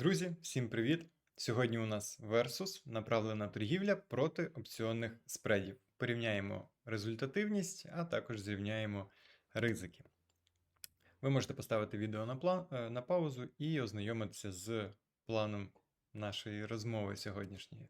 Друзі, всім привіт! Сьогодні у нас Versus направлена торгівля проти опціонних спредів. Порівняємо результативність, а також зрівняємо ризики. Ви можете поставити відео на, план, е, на паузу і ознайомитися з планом нашої розмови сьогоднішньої.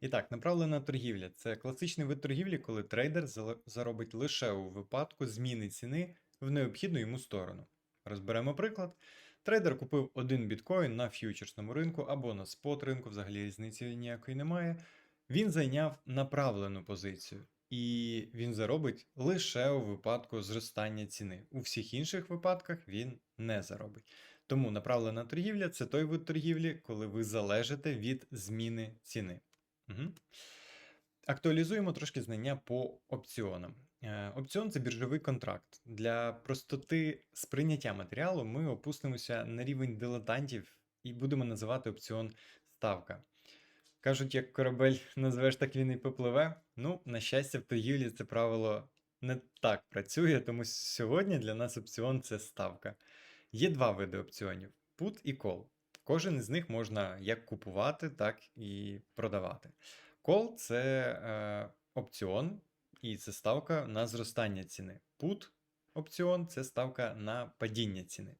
І так, направлена торгівля це класичний вид торгівлі, коли трейдер заробить лише у випадку зміни ціни в необхідну йому сторону. Розберемо приклад. Трейдер купив один біткоін на ф'ючерсному ринку або на спот ринку, взагалі різниці ніякої немає. Він зайняв направлену позицію, і він заробить лише у випадку зростання ціни. У всіх інших випадках він не заробить. Тому направлена торгівля це той вид торгівлі, коли ви залежите від зміни ціни. Угу. Актуалізуємо трошки знання по опціонам. Е, Опціон це біржовий контракт. Для простоти сприйняття матеріалу ми опустимося на рівень дилетантів і будемо називати опціон ставка. Кажуть, як корабель назвеш, так він і попливе. Ну, на щастя, в торгівлі це правило не так працює, тому сьогодні для нас опціон це ставка. Є два види опціонів: put і call. Кожен із них можна як купувати, так і продавати. Call – це е, опціон, і це ставка на зростання ціни. Put опціон це ставка на падіння ціни.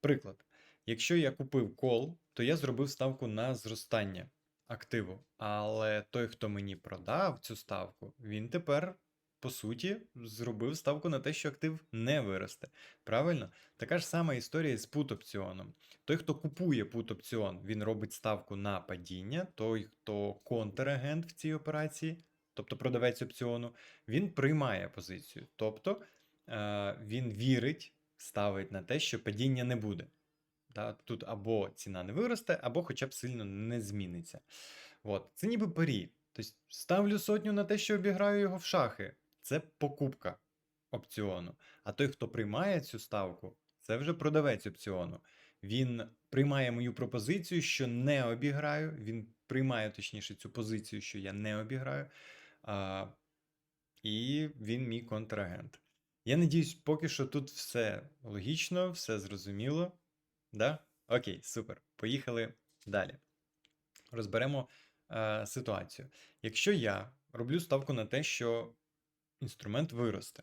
Приклад: якщо я купив call, то я зробив ставку на зростання активу. Але той, хто мені продав цю ставку, він тепер, по суті, зробив ставку на те, що актив не виросте. Правильно? Така ж сама історія з put опціоном. Той, хто купує put опціон, він робить ставку на падіння. Той, хто контрагент в цій операції, тобто продавець опціону, він приймає позицію. Тобто е, він вірить, ставить на те, що падіння не буде. Тут або ціна не виросте, або хоча б сильно не зміниться. От. Це ніби парі. Тобто ставлю сотню на те, що обіграю його в шахи. Це покупка опціону. А той, хто приймає цю ставку, це вже продавець опціону. Він приймає мою пропозицію, що не обіграю. Він приймає точніше цю позицію, що я не обіграю. А, і він мій контрагент. Я надіюсь, поки що тут все логічно, все зрозуміло. Да? Окей, супер. Поїхали далі. Розберемо е, ситуацію. Якщо я роблю ставку на те, що інструмент виросте,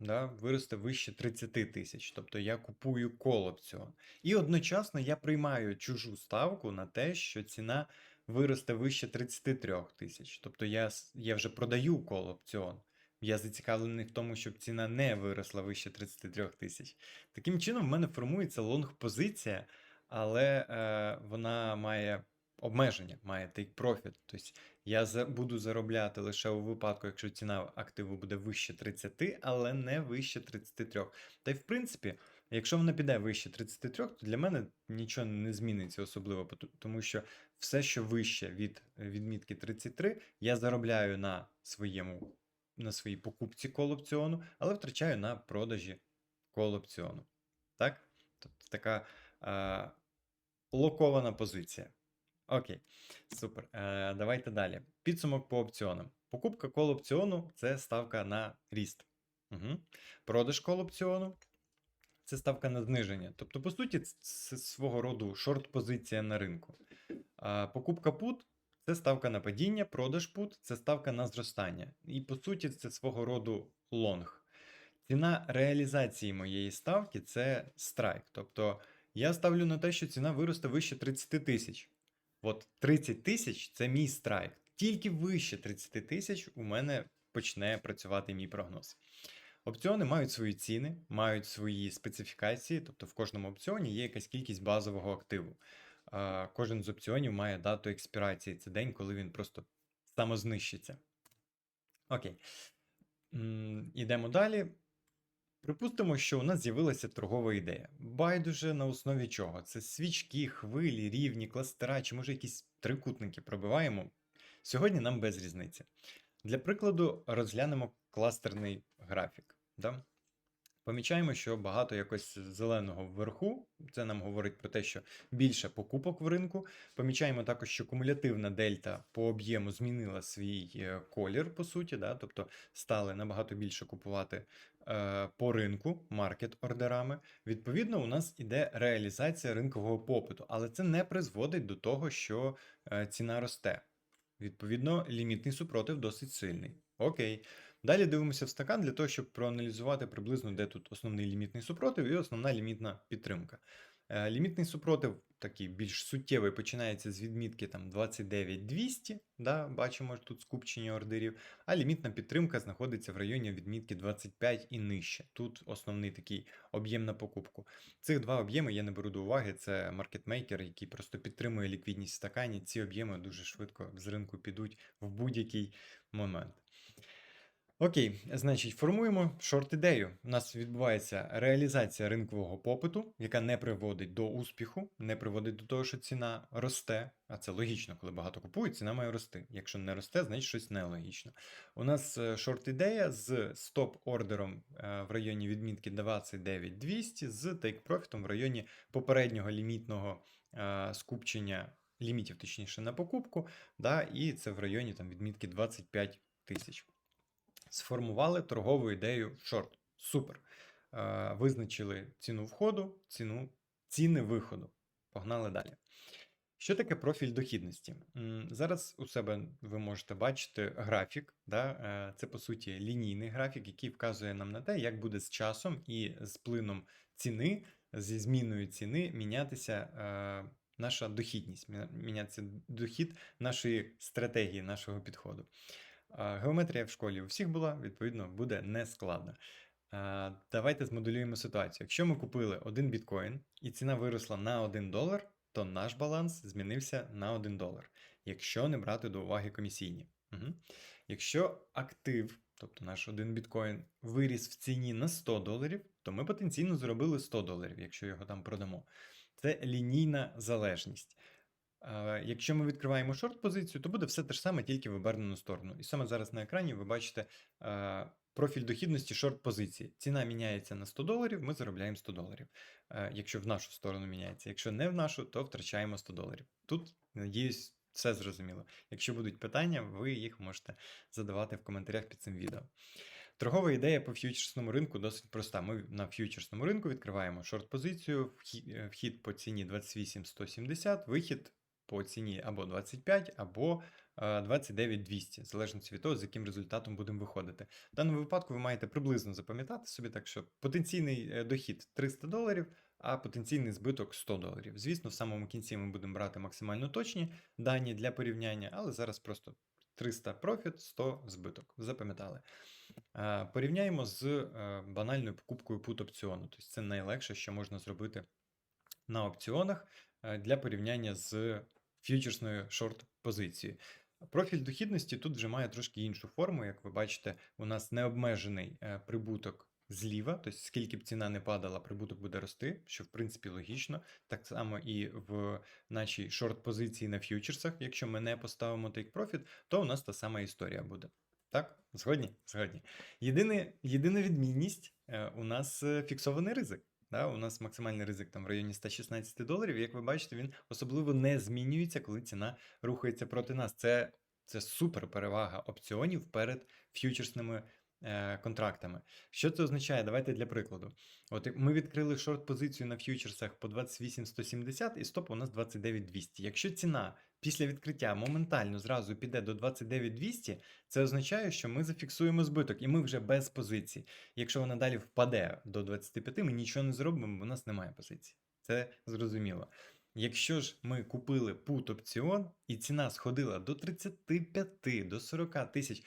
да, виросте вище 30 тисяч, тобто я купую кол опціон. І одночасно я приймаю чужу ставку на те, що ціна виросте вище 33 тисяч. Тобто я, я вже продаю кол опціон. Я зацікавлений в тому, щоб ціна не виросла вище 33 тисяч. Таким чином, в мене формується лонг-позиція, але е, вона має обмеження, має take profit. Тобто я за, буду заробляти лише у випадку, якщо ціна активу буде вище 30, але не вище 33. Та й в принципі, якщо вона піде вище 33, то для мене нічого не зміниться особливо, тому що все, що вище від е, відмітки 33, я заробляю на своєму на своїй покупці кол опціону, але втрачаю на продажі кол опціону. Так? Тобто така е, локована позиція. Окей, супер. Е, давайте далі. Підсумок по опціонам. Покупка кол опціону це ставка на ріст. Угу. Продаж кол опціону це ставка на зниження. Тобто, по суті, це свого роду шорт-позиція на ринку. А покупка пут це ставка на падіння, продаж пут це ставка на зростання. І по суті, це свого роду лонг. Ціна реалізації моєї ставки це страйк. Тобто я ставлю на те, що ціна виросте вище 30 тисяч. От 30 тисяч це мій страйк. Тільки вище 30 тисяч у мене почне працювати мій прогноз. Опціони мають свої ціни, мають свої специфікації, тобто в кожному опціоні є якась кількість базового активу. Кожен з опціонів має дату експірації. Це день, коли він просто самознищиться. Окей. Ідемо далі. Припустимо, що у нас з'явилася торгова ідея. Байдуже на основі чого? Це свічки, хвилі, рівні, кластера, чи може якісь трикутники пробиваємо. Сьогодні нам без різниці. Для прикладу, розглянемо кластерний графік. Да? Помічаємо, що багато якось зеленого вверху. Це нам говорить про те, що більше покупок в ринку. Помічаємо також, що кумулятивна дельта по об'єму змінила свій е, колір, по суті, да? тобто стали набагато більше купувати е, по ринку маркет ордерами. Відповідно, у нас іде реалізація ринкового попиту, але це не призводить до того, що е, ціна росте. Відповідно, лімітний супротив досить сильний. Окей. Далі дивимося в стакан для того, щоб проаналізувати приблизно, де тут основний лімітний супротив і основна лімітна підтримка. Е, Лімітний супротив такий більш суттєвий починається з відмітки там 29200, да, бачимо тут скупчення ордерів, а лімітна підтримка знаходиться в районі відмітки 25 і нижче. Тут основний такий об'єм на покупку. Цих два об'єми я не беру до уваги. Це маркетмейкер, який просто підтримує ліквідність в стакані. Ці об'єми дуже швидко з ринку підуть в будь-який момент. Окей, значить, формуємо шорт-ідею. У нас відбувається реалізація ринкового попиту, яка не приводить до успіху, не приводить до того, що ціна росте. А це логічно, коли багато купують, ціна має рости. Якщо не росте, значить щось нелогічно. У нас е, шорт-ідея з стоп-ордером е, в районі відмітки 29200 з тейк-профітом в районі попереднього лімітного е, скупчення лімітів, точніше, на покупку. да, І це в районі там, відмітки 25 тисяч сформували торгову ідею в шорт. Супер. Е, Визначили ціну входу, ціну, ціни виходу. Погнали далі. Що таке профіль дохідності? Зараз у себе ви можете бачити графік. Да? е, Це, по суті, лінійний графік, який вказує нам на те, як буде з часом і з плином ціни, зі зміною ціни мінятися е, наша дохідність, мінятися дохід нашої стратегії, нашого підходу. Геометрія в школі у всіх була, відповідно, буде нескладно. Давайте змоделюємо ситуацію. Якщо ми купили один біткоін і ціна виросла на 1 долар, то наш баланс змінився на 1 долар, якщо не брати до уваги комісійні. Угу. Якщо актив, тобто наш один біткоін, виріс в ціні на 100 доларів, то ми потенційно зробили 100 доларів, якщо його там продамо. Це лінійна залежність. Е, Якщо ми відкриваємо шорт-позицію, то буде все те ж саме, тільки в обернену сторону. І саме зараз на екрані ви бачите е, профіль дохідності шорт-позиції. Ціна міняється на 100 доларів, ми заробляємо 100 доларів. Е, Якщо в нашу сторону міняється. Якщо не в нашу, то втрачаємо 100 доларів. Тут, надіюсь, все зрозуміло. Якщо будуть питання, ви їх можете задавати в коментарях під цим відео. Торгова ідея по ф'ючерсному ринку досить проста. Ми на ф'ючерсному ринку відкриваємо шорт-позицію, е, вхід по ціні 28,170, вихід по ціні або 25, або е, 29,200, в залежності від того, з яким результатом будемо виходити. В даному випадку ви маєте приблизно запам'ятати собі, так що потенційний е, дохід 300 доларів, а потенційний збиток 100 доларів. Звісно, в самому кінці ми будемо брати максимально точні дані для порівняння, але зараз просто 300 профіт, 100 збиток. Запам'ятали. Е, Порівняємо з е, банальною покупкою put опціону. Тобто це найлегше, що можна зробити на опціонах е, для порівняння з ф'ючерсною шорт-позицією. Профіль дохідності тут вже має трошки іншу форму. Як ви бачите, у нас необмежений е, прибуток зліва, тобто скільки б ціна не падала, прибуток буде рости, що в принципі логічно. Так само і в нашій шорт-позиції на ф'ючерсах, якщо ми не поставимо take profit, то у нас та сама історія буде. Так, згодні? Згодні. Єдине, єдина відмінність е, у нас е, фіксований ризик. Да, у нас максимальний ризик там в районі 116 доларів. Як ви бачите, він особливо не змінюється, коли ціна рухається проти нас. Це, це супер перевага опціонів перед ф'ючерсними е, контрактами. Що це означає? Давайте для прикладу. От ми відкрили шорт-позицію на ф'ючерсах по 28,170 і стоп у нас 29,200. Якщо ціна після відкриття моментально зразу піде до 29,200, це означає, що ми зафіксуємо збиток, і ми вже без позицій. Якщо вона далі впаде до 25, ми нічого не зробимо, бо у нас немає позиції. Це зрозуміло. Якщо ж ми купили put опціон і ціна сходила до 35, до 40 тисяч,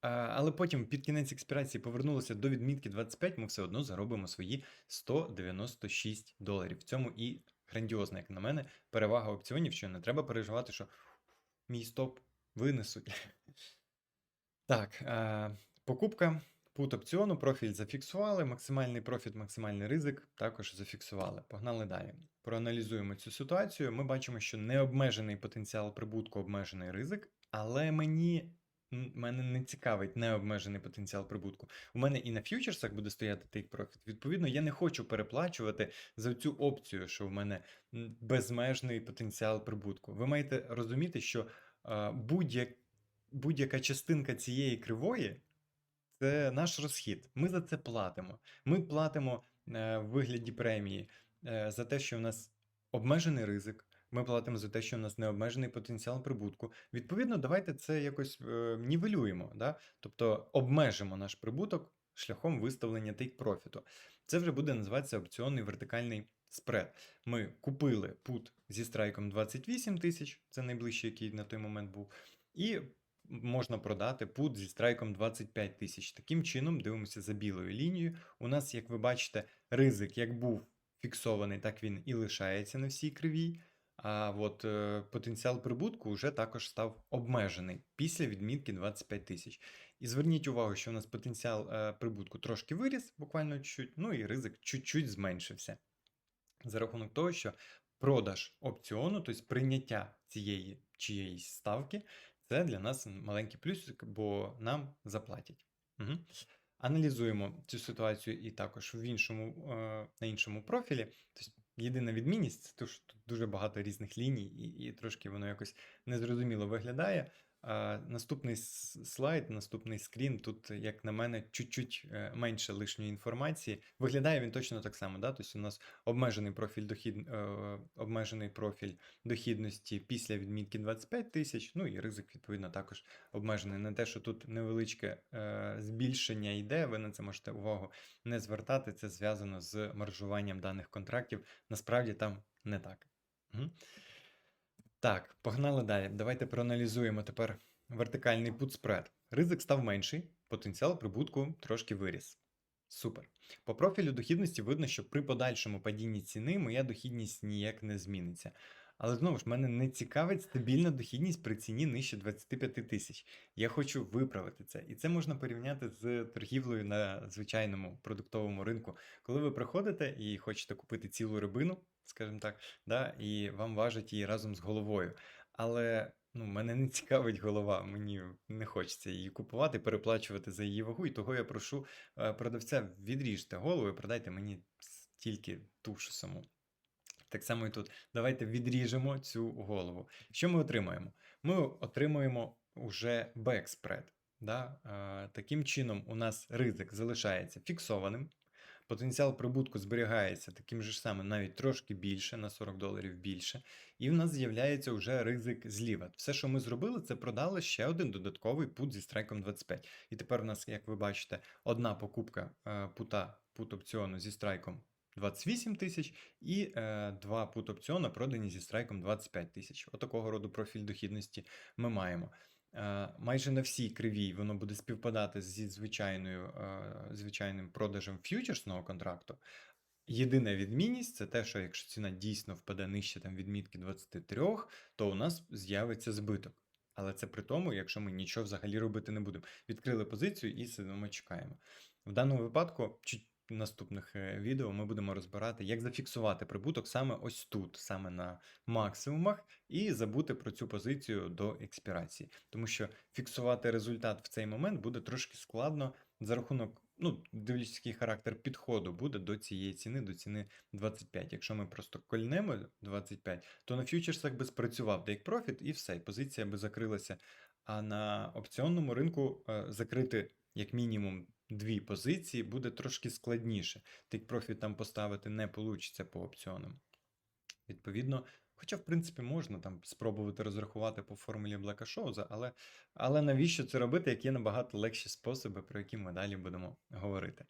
але потім під кінець експірації повернулося до відмітки 25, ми все одно заробимо свої 196 доларів. В цьому і грандіозна, як на мене, перевага опціонів, що не треба переживати, що мій стоп винесуть. Так, е, покупка пут опціону, профіль зафіксували, максимальний профіт, максимальний ризик також зафіксували. Погнали далі. Проаналізуємо цю ситуацію. Ми бачимо, що необмежений потенціал прибутку, обмежений ризик, але мені мене не цікавить необмежений потенціал прибутку. У мене і на фьючерсах буде стояти take profit. Відповідно, я не хочу переплачувати за цю опцію, що в мене безмежний потенціал прибутку. Ви маєте розуміти, що будь-як, будь-яка частинка цієї кривої це наш розхід. Ми за це платимо. Ми платимо е, в вигляді премії е, за те, що в нас обмежений ризик. Ми платимо за те, що в нас необмежений потенціал прибутку. Відповідно, давайте це якось е, нівелюємо, да? тобто обмежимо наш прибуток шляхом виставлення take-профіту. Це вже буде називатися опціонний вертикальний спред. Ми купили пут зі страйком 28 тисяч, це найближчий, який на той момент був, і можна продати пут зі страйком 25 тисяч. Таким чином, дивимося за білою лінією. У нас, як ви бачите, ризик як був фіксований, так він і лишається на всій кривій. А от е, потенціал прибутку вже також став обмежений після відмітки 25 тисяч. І зверніть увагу, що у нас потенціал е, прибутку трошки виріс, буквально чуть-чуть, ну і ризик чуть-чуть зменшився. За рахунок того, що продаж опціону, тобто прийняття цієї чиєїсь ставки, це для нас маленький плюсик, бо нам заплатять. Угу. Аналізуємо цю ситуацію і також в іншому, е, на іншому профілі. Тобто єдина відмінність це те, що тут дуже багато різних ліній, і, і трошки воно якось незрозуміло виглядає. А, наступний слайд, наступний скрін. Тут, як на мене, чуть-чуть е, менше лишньої інформації. Виглядає він точно так само. Да? Тобто у нас обмежений профіль дохід, е, обмежений профіль дохідності після відмітки 25 тисяч. Ну і ризик, відповідно, також обмежений. Не те, що тут невеличке е, збільшення йде, ви на це можете увагу не звертати. Це зв'язано з маржуванням даних контрактів. Насправді там не так. Мгм. Так, погнали далі. Давайте проаналізуємо тепер вертикальний put спред. Ризик став менший, потенціал прибутку трошки виріс. Супер. По профілю дохідності видно, що при подальшому падінні ціни моя дохідність ніяк не зміниться. Але знову ж мене не цікавить стабільна дохідність при ціні нижче 25 тисяч. Я хочу виправити це. І це можна порівняти з торгівлею на звичайному продуктовому ринку. Коли ви приходите і хочете купити цілу рибину, скажімо так, да, і вам важать її разом з головою. Але ну, мене не цікавить голова, мені не хочеться її купувати, переплачувати за її вагу. І того я прошу е, продавця, відріжте голову і продайте мені тільки тушу саму. Так само і тут. Давайте відріжемо цю голову. Що ми отримаємо? Ми отримуємо уже бекспред. Да? Е, таким чином, у нас ризик залишається фіксованим. Потенціал прибутку зберігається таким же самим, навіть трошки більше, на 40 доларів більше. І в нас з'являється вже ризик зліва. Все, що ми зробили, це продали ще один додатковий пут зі страйком 25. І тепер у нас, як ви бачите, одна покупка е, пута пут опціону зі страйком 28 тисяч і е, два пут опціона продані зі страйком 25 тисяч. Отакого роду профіль дохідності ми маємо. Е, майже на всій кривій воно буде співпадати зі звичайною, е, звичайним продажем ф'ючерсного контракту. Єдина відмінність це те, що якщо ціна дійсно впаде нижче там, відмітки 23, то у нас з'явиться збиток. Але це при тому, якщо ми нічого взагалі робити не будемо. Відкрили позицію і сидимо чекаємо. В даному випадку, чуть наступних е, відео ми будемо розбирати, як зафіксувати прибуток саме ось тут, саме на максимумах, і забути про цю позицію до експірації. Тому що фіксувати результат в цей момент буде трошки складно за рахунок, ну, дивлячись, який характер підходу буде до цієї ціни, до ціни 25. Якщо ми просто кольнемо 25, то на фьючерсах би спрацював take profit і все, позиція би закрилася. А на опціонному ринку е, закрити як мінімум дві позиції буде трошки складніше. Take profit там поставити не вийде по опціонам. Відповідно, хоча, в принципі, можна там спробувати розрахувати по формулі Блека Шоуза, але, але навіщо це робити, як є набагато легші способи, про які ми далі будемо говорити.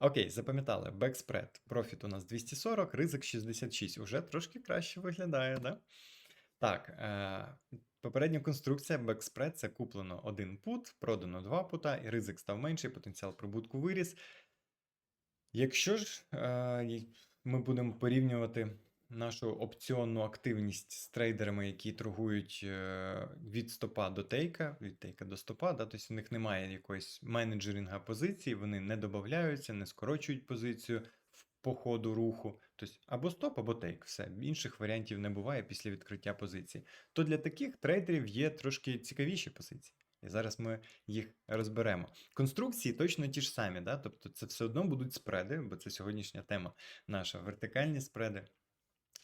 Окей, запам'ятали, бекспред. Профіт у нас 240, ризик 66. Уже трошки краще виглядає, да? Так, е, попередня конструкція бекспред це куплено один пут, продано два пута, і ризик став менший, потенціал прибутку виріс. Якщо ж е, ми будемо порівнювати нашу опціонну активність з трейдерами, які торгують е, від стопа до тейка, від тейка до стопа, да, тобто у них немає якоїсь менеджерінга позиції, вони не додаються, не скорочують позицію в по ходу руху, тобто або стоп, або тейк, все. Інших варіантів не буває після відкриття позиції. То для таких трейдерів є трошки цікавіші позиції. І зараз ми їх розберемо. Конструкції точно ті ж самі, да? тобто це все одно будуть спреди, бо це сьогоднішня тема наша. Вертикальні спреди,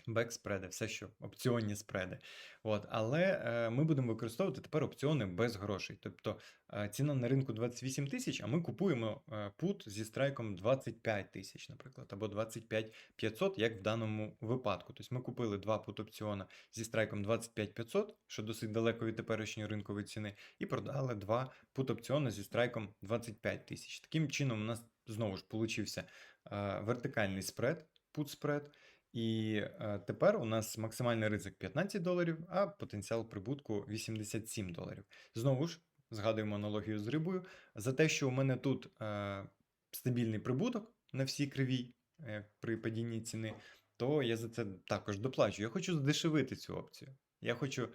бек-спреди, все що опціонні спреди. От, але е, ми будемо використовувати тепер опціони без грошей. Тобто е, ціна на ринку 28 тисяч, а ми купуємо е, пут зі страйком 25 тисяч, наприклад, або 25 500, як в даному випадку. Тобто ми купили два пут опціона зі страйком 25 500, що досить далеко від теперішньої ринкової ціни, і продали два пут опціони зі страйком 25 тисяч. Таким чином, у нас знову ж получився е, вертикальний спред, пут спред. І е, тепер у нас максимальний ризик 15 доларів, а потенціал прибутку 87 доларів. Знову ж згадуємо аналогію з рибою. За те, що у мене тут е, стабільний прибуток на всій кривій е, при падінні ціни, то я за це також доплачу. Я хочу здешевити цю опцію. Я хочу.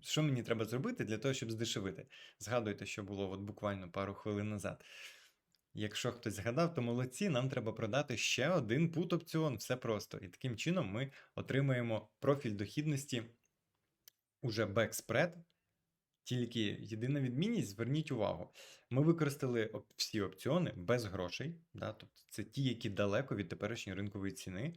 Що мені треба зробити для того, щоб здешевити? Згадуйте, що було от буквально пару хвилин назад. Якщо хтось згадав, то молодці, нам треба продати ще один пут опціон. Все просто. І таким чином ми отримаємо профіль дохідності уже бекспред. Тільки єдина відмінність, зверніть увагу, ми використали всі опціони без грошей, да? тобто це ті, які далеко від теперішньої ринкової ціни.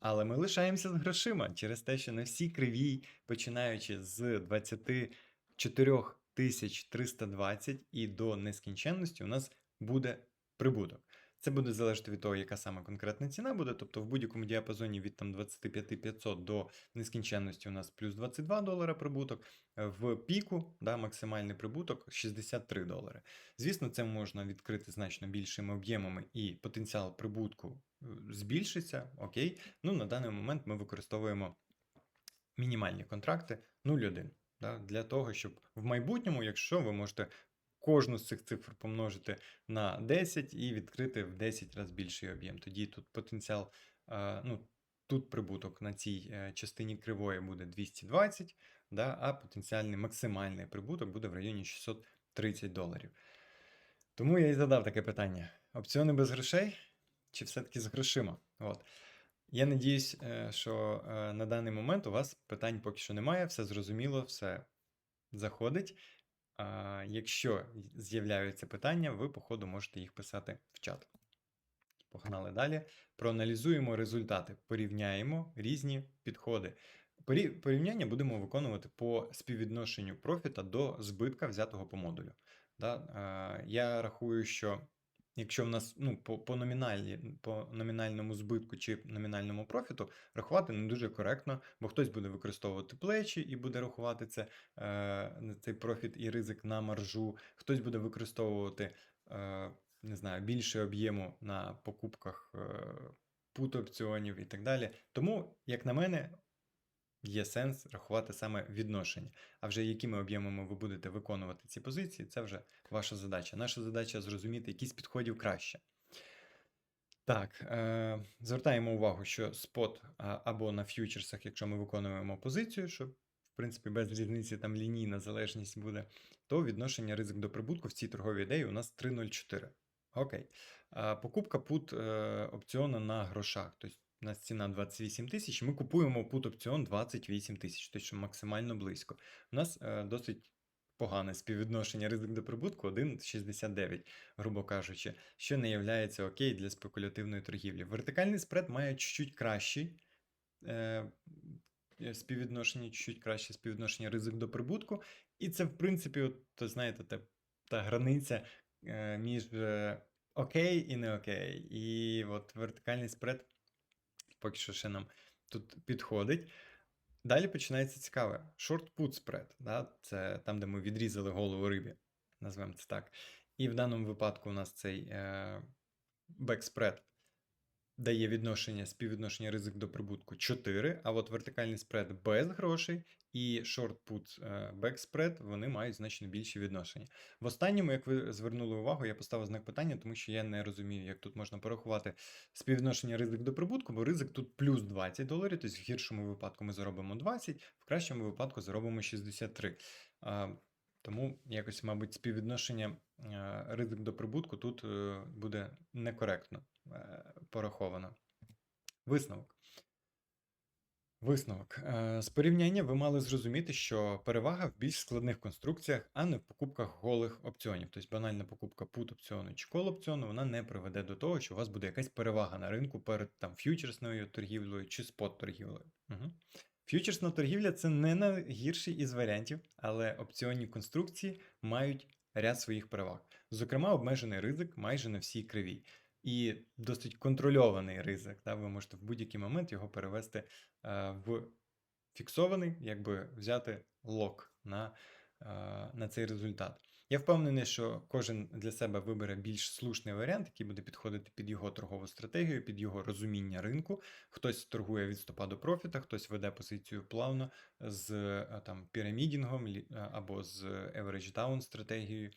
Але ми лишаємося з грошима через те, що на всій кривій, починаючи з 24 320 і до нескінченності, у нас буде прибуток. Це буде залежати від того, яка саме конкретна ціна буде. Тобто в будь-якому діапазоні від там 25 500 до нескінченності у нас плюс 22 долара прибуток, в піку да, максимальний прибуток 63 долари. Звісно, це можна відкрити значно більшими об'ємами і потенціал прибутку е, збільшиться. Окей. Ну, на даний момент ми використовуємо мінімальні контракти 0,1. Да, для того, щоб в майбутньому, якщо ви можете кожну з цих цифр помножити на 10 і відкрити в 10 разів більший об'єм. Тоді тут потенціал, е, ну, тут прибуток на цій е, частині кривої буде 220, да, а потенціальний максимальний прибуток буде в районі 630 доларів. Тому я і задав таке питання: опціони без грошей чи все-таки з грошима? От. Я надіюсь, е, що на даний момент у вас питань поки що немає, все зрозуміло, все заходить. Якщо з'являються питання, ви, по ходу, можете їх писати в чат. Погнали далі. Проаналізуємо результати, порівняємо різні підходи. Порівняння будемо виконувати по співвідношенню профіта до збитка, взятого по модулю. Я рахую, що якщо в нас ну, по, по, номіналі, по номінальному збитку чи номінальному профіту рахувати не дуже коректно, бо хтось буде використовувати плечі і буде рахувати це, е, цей профіт і ризик на маржу, хтось буде використовувати е, не знаю, більше об'єму на покупках е, пут опціонів і так далі. Тому, як на мене, є сенс рахувати саме відношення. А вже якими об'ємами ви будете виконувати ці позиції, це вже ваша задача. Наша задача зрозуміти, які з підходів краще. Так, е, звертаємо увагу, що спот або на ф'ючерсах, якщо ми виконуємо позицію, що в принципі без різниці там лінійна залежність буде, то відношення ризик до прибутку в цій торговій ідеї у нас 3,04. Окей. Покупка пут е, опціону на грошах. Тобто у нас ціна 28 тисяч, ми купуємо пут опціон 28 тисяч, тобто максимально близько. У нас е, досить погане співвідношення ризик до прибутку 1,69, грубо кажучи, що не є окей для спекулятивної торгівлі. Вертикальний спред має чуть-чуть кращий е, співвідношення, чуть-чуть краще співвідношення ризик до прибутку. І це, в принципі, от, то, знаєте, та, та границя е, між е, окей і не окей. І от вертикальний спред поки що ще нам тут підходить. Далі починається цікаве. Short-put спред. Да? Це там, де ми відрізали голову рибі, назвемо це так. І в даному випадку у нас цей е, бекспред дає відношення, співвідношення ризик до прибутку 4, а от вертикальний спред без грошей і short-put е, вони мають значно більші відношення. В останньому, як ви звернули увагу, я поставив знак питання, тому що я не розумію, як тут можна порахувати співвідношення ризик до прибутку, бо ризик тут плюс 20 доларів, тобто в гіршому випадку ми заробимо 20, в кращому випадку заробимо 63. Тому якось, мабуть, співвідношення е, ризик до прибутку тут е, буде некоректно пораховано. Висновок. Висновок. Е, З порівняння ви мали зрозуміти, що перевага в більш складних конструкціях, а не в покупках голих опціонів. Тобто банальна покупка put опціону чи call опціону, вона не приведе до того, що у вас буде якась перевага на ринку перед там ф'ючерсною торгівлею чи спот торгівлею. Угу. Ф'ючерсна торгівля це не найгірший із варіантів, але опціонні конструкції мають ряд своїх переваг. Зокрема, обмежений ризик майже на всій кривій. І досить контрольований ризик. Да? Ви можете в будь-який момент його перевести е, в фіксований, якби взяти лок на, е, на цей результат. Я впевнений, що кожен для себе вибере більш слушний варіант, який буде підходити під його торгову стратегію, під його розуміння ринку. Хтось торгує від стопа до профіта, хтось веде позицію плавно з е, там пірамідінгом або з average down стратегією.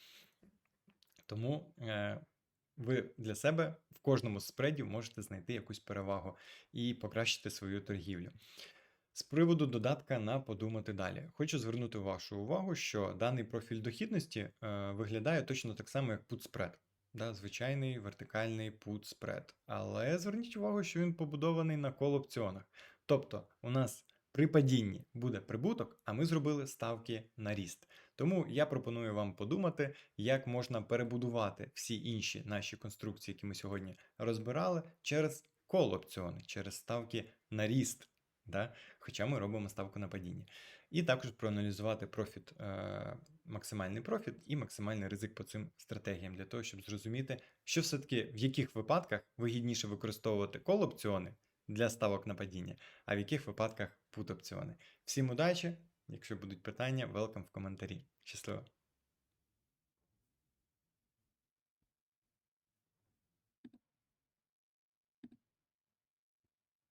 Тому ви для себе в кожному з спредів можете знайти якусь перевагу і покращити свою торгівлю. З приводу додатка на подумати далі. Хочу звернути вашу увагу, що даний профіль дохідності е, виглядає точно так само, як spread. Да, звичайний вертикальний put spread. Але зверніть увагу, що він побудований на кол опціонах. Тобто, у нас при падінні буде прибуток, а ми зробили ставки на ріст. Тому я пропоную вам подумати, як можна перебудувати всі інші наші конструкції, які ми сьогодні розбирали, через кол опціони, через ставки на ріст. Да? Хоча ми робимо ставку на падіння. І також проаналізувати профіт, е, максимальний профіт і максимальний ризик по цим стратегіям, для того, щоб зрозуміти, що все-таки в яких випадках вигідніше використовувати кол опціони для ставок на падіння, а в яких випадках пут опціони. Всім удачі! Якщо будуть питання, велкам в коментарі. Щасливо!